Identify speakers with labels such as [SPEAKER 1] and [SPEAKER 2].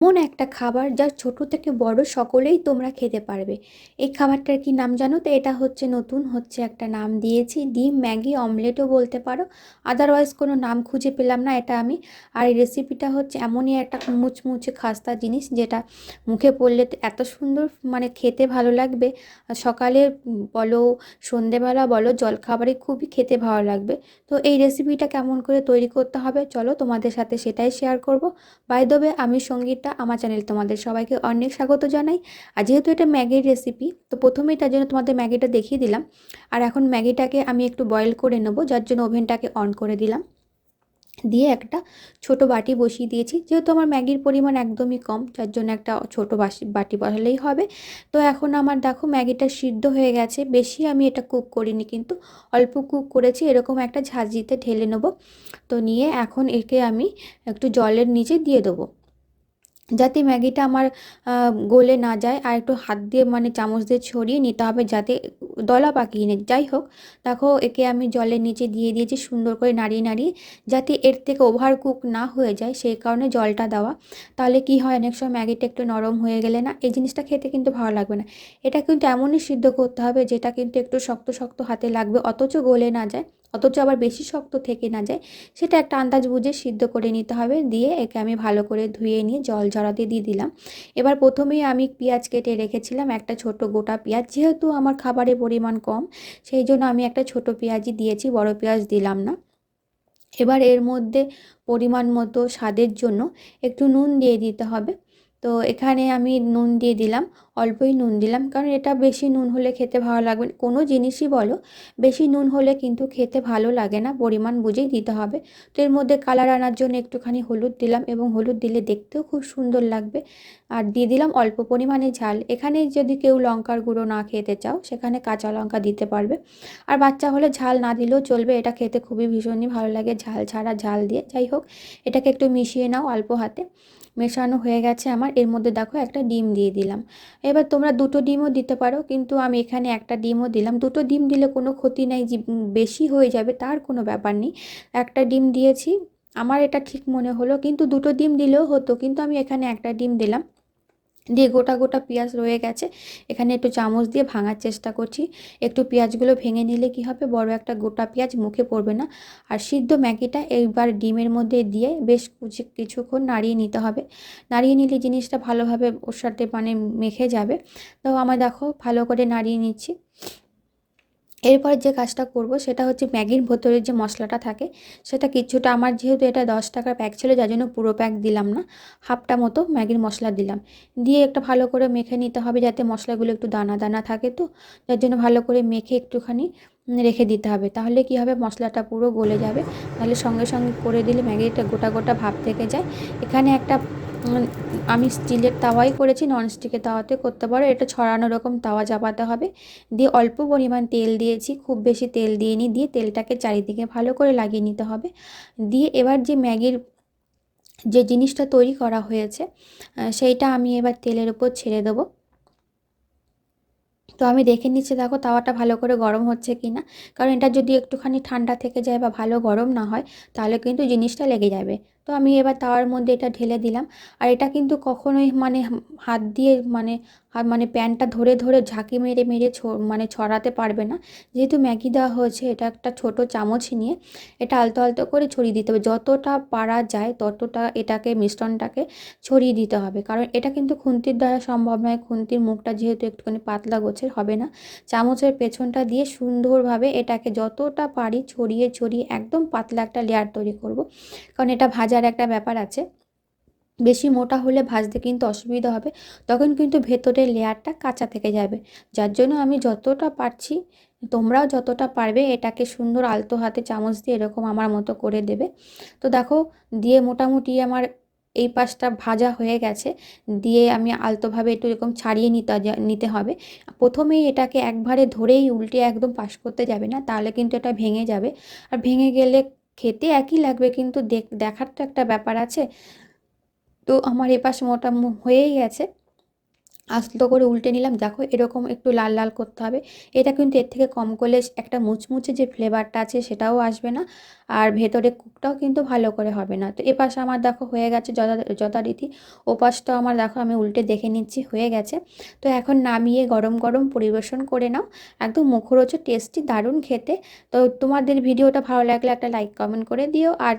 [SPEAKER 1] এমন একটা খাবার যা ছোট থেকে বড় সকলেই তোমরা খেতে পারবে। এই খাবারটার কি নাম জানো তো? এটা হচ্ছে নতুন, হচ্ছে একটা নাম দিয়েছি। ডিম, ম্যাগি, অমলেটও বলতে পারো। আদারওয়াইজ কোনো নাম খুঁজে পেলাম না, এটা আমি। আর এই রেসিপিটা হচ্ছে এমনই একটা মুচমুচে খাস্তা জিনিস যেটা মুখে পড়লে এত সুন্দর মানে খেতে ভালো লাগবে। সকালে বলো, সন্ধেবেলা বলো জল জলখাবারে খুবই খেতে ভালো লাগবে। তো এই রেসিপিটা কেমন করে তৈরি করতে হবে? চলো তোমাদের সাথে সেটাই শেয়ার করব। বাই দেবে আমি সঙ্গীতা আমার চ্যানেল তোমাদের সবাইকে অনেক স্বাগত জানাই। আর যেহেতু এটা ম্যাগির রেসিপি তো প্রথমেই তার জন্য তোমাদের ম্যাগিটা দেখিয়ে দিলাম। আর এখন ম্যাগিটাকে আমি একটু বয়েল করে নেব, যার জন্য ওভেনটাকে অন করে দিলাম। দিয়ে একটা ছোট বাটি বসিয়ে দিয়েছি। যেহেতু আমার ম্যাগির পরিমাণ একদমই কম, যার জন্য একটা ছোট বাটি বসালেই হবে। তো এখন আমার দেখো ম্যাগিটা সিদ্ধ হয়ে গেছে। বেশি আমি এটা কুক করিনি, কিন্তু অল্প কুক করেছি। এরকম একটা ঝাঁঝিতে ঢেলে নেব। তো নিয়ে এখন একে আমি একটু জলের নিচে দিয়ে দেবো। যাতে ম্যাগিটা আমার গলে না যায়। আর একটু হাত দিয়ে মানে চামচ দিয়ে ছড়িয়ে নিতে হবে যাতে দলা পাকিয়ে নেই যাই হোক, দেখো একে আমি জলের নিচে দিয়ে দিয়েছি সুন্দর করে নাড়িয়ে নাড়িয়ে। যাতে এর থেকে ওভার কুক না হয়ে যায় সেই কারণে জলটা দেওয়া। তাহলে কি হয়, অনেক সময় ম্যাগিটা একটু নরম হয়ে গেলে না, এই জিনিসটা খেতে কিন্তু ভালো লাগবে না। এটা কিন্তু এমনই সিদ্ধ করতে হবে যেটা কিন্তু একটু শক্ত শক্ত হাতে লাগবে, অথচ গলে না যায়। অথচ আবার বেশি শক্ত থেকে না যায়, সেটা একটা আন্দাজ বুঝে সিদ্ধ করে নিতে হবে। দিয়ে একে আমি ভালো করে ধুয়ে নিয়ে জল ঝরাতে দিয়ে দিলাম। এবার প্রথমেই আমি পেঁয়াজ কেটে রেখেছিলাম একটা ছোট গোটা পেঁয়াজ, যেহেতু আমার খাবারের পরিমাণ কম, সেই জন্য আমি একটা ছোট পেঁয়াজই দিয়েছি, বড় পেঁয়াজ দিলাম না। এবার এর মধ্যে পরিমাণ মতো স্বাদের জন্য একটু নুন দিয়ে দিতে হবে। তো এখানে আমি নুন দিয়ে দিলাম, অল্পই নুন দিলাম, কারণ এটা বেশি নুন হলে খেতে ভালো লাগবে কোনো জিনিসই বলো, বেশি নুন হলে কিন্তু খেতে ভালো লাগে না, পরিমাণ বুঝেই দিতে হবে। তো এর মধ্যে কালার আনার জন্য একটুখানি হলুদ দিলাম এবং হলুদ দিলে দেখতেও খুব সুন্দর লাগবে। আর দিয়ে দিলাম অল্প পরিমাণে ঝাল। এখানে যদি কেউ লঙ্কার গুঁড়ো না খেতে চাও, সেখানে কাঁচা লঙ্কা দিতে পারবে। আর বাচ্চা হলে ঝাল না দিলেও চলবে, এটা খেতে খুবই ভীষণই ভালো লাগে, ঝাল ছাড়া ঝাল দিয়ে। যাই হোক, এটাকে একটু মিশিয়ে নাও অল্প হাতে। মেশানো হয়ে গেছে আমার। এর মধ্যে দেখো একটা ডিম দিয়ে দিলাম। এবার তোমরা দুটো ডিমও দিতে পারো, কিন্তু আমি এখানে একটা ডিমও দিলাম। দুটো ডিম দিলে কোনো ক্ষতি নেই বেশি হয়ে যাবে, তার কোনো ব্যাপার নেই। একটা ডিম দিয়েছি, আমার এটা ঠিক মনে হলো, কিন্তু দুটো ডিম দিলেও হতো, কিন্তু আমি এখানে একটা ডিম দিলাম। দিয়ে গোটা গোটা পেঁয়াজ রয়ে গেছে। এখানে একটু চামচ দিয়ে ভাঙার চেষ্টা করছি। একটু পেঁয়াজগুলো ভেঙে নিলে কি হবে? বড় একটা গোটা পেঁয়াজ মুখে পড়বে না। আর সিদ্ধ ম্যাগিটা এইবার ডিমের মধ্যে দিয়ে বেশ কিছুক্ষণ নাড়িয়ে নিতে হবে। নাড়িয়ে নিলে জিনিসটা ভালোভাবে ওর সাথে মানে মেখে যাবে। তো আমার দেখো, ভালো করে নাড়িয়ে নিচ্ছি। এরপর যে কাজটা করব সেটা হচ্ছে ম্যাগির ভেতরের যে মশলাটা থাকে, সেটা কিছুটা আমার যেহেতু এটা দশ টাকার প্যাক ছিল, যার জন্য পুরো প্যাক দিলাম না, হাফটা মতো ম্যাগির মশলা দিলাম। দিয়ে একটা ভালো করে মেখে নিতে হবে যাতে মশলাগুলো একটু দানা দানা থাকে তো, যার জন্য ভালো করে মেখে একটুখানি রেখে দিতে হবে। তাহলে কি হবে? মশলাটা পুরো গলে যাবে। তাহলে সঙ্গে সঙ্গে করে দিলে ম্যাগিটা গোটা গোটা ভাব থেকে যায়। এখানে একটা আমি স্টিলের তাওয়াই করেছি ননস্টিকের তাওয়াতে করতে পারো। এটা ছড়ানো রকম তাওয়া চাপাতে হবে। দিয়ে অল্প পরিমাণ তেল দিয়েছি, খুব বেশি তেল দিয়ে নিই দিয়ে তেলটাকে চারিদিকে ভালো করে লাগিয়ে নিতে হবে। দিয়ে এবার যে ম্যাগির যে জিনিসটা তৈরি করা হয়েছে সেইটা আমি এবার তেলের উপর ছেড়ে দেবো। তো আমি দেখে নিচ্ছি, দেখো তাওয়াটা ভালো করে গরম হচ্ছে কি না। কারণ এটা যদি একটুখানি ঠান্ডা থেকে যায় বা ভালো গরম না হয়, তাহলে কিন্তু জিনিসটা লেগে যাবে। তো আমি এবার তাওয়ার মধ্যে এটা ঢেলে দিলাম। আর এটা কিন্তু কখনোই মানে হাত দিয়ে মানে আর মানে প্যানটা ধরে ধরে ঝাঁকি মেরে মেরে মানে ছড়াতে পারবে না। যেহেতু ম্যাগি দেওয়া হয়েছে, এটা একটা ছোট চামচ নিয়ে এটা আলতো আলতো করে ছড়িয়ে দিতে হবে। যতটা পারা যায় ততটা এটাকে, মিশ্রণটাকে ছড়িয়ে দিতে হবে। কারণ এটা কিন্তু খুন্তির দ্বারা সম্ভব নয়। খুন্তির মুখটা যেহেতু একটুখানি পাতলা গোছের হবে না। চামচের পেছনটা দিয়ে সুন্দরভাবে এটাকে যতটা পারি ছড়িয়ে ছড়িয়ে একদম পাতলা একটা লেয়ার তৈরি করব। কারণ এটা ভাজার একটা ব্যাপার আছে। বেশি মোটা হলে ভাজতে কিন্তু অসুবিধা হবে, তখন কিন্তু ভেতরের লেয়ারটা কাঁচা থেকে যাবে। যার জন্য আমি যতটা পারছি, তোমরাও যতটা পারবে এটাকে সুন্দর আলতো হাতে চামচ দিয়ে এরকম আমার মতো করে দেবে। তো দেখো, দিয়ে মোটামুটি আমার এই পাশটা ভাজা হয়ে গেছে, দিয়ে আমি আলতোভাবে একটু এরকম ছাড়িয়ে নিতে নিতে হবে। প্রথমেই এটাকে একবারে ধরেই উল্টে একদম পাশ করতে যাবে না, তাহলে কিন্তু এটা ভেঙে যাবে। আর ভেঙে গেলে খেতে একই লাগবে, কিন্তু দেখ, দেখার তো একটা ব্যাপার আছে। তো আমার এপাশ মোটা হয়েই গেছে। আস্ত করে উল্টে নিলাম। দেখো এরকম একটু লাল লাল করতে হবে। এটা কিন্তু এর থেকে কম করলে একটা মুচমুচে যে ফ্লেভারটা আছে সেটাও আসবে না। আর ভেতরে কুকটাও কিন্তু ভালো করে হবে না। তো এপাশে আমার দেখো হয়ে গেছে যথা, যথারীতি। ওপাশটাও আমার দেখো আমি উল্টে দেখে নিচ্ছি, হয়ে গেছে। তো এখন নামিয়ে গরম গরম পরিবেশন করে নাও। একদম মুখরোচক টেস্টি দারুণ খেতে। তো তোমাদের ভিডিওটা ভালো লাগলে একটা লাইক কমেন্ট করে দিও। আর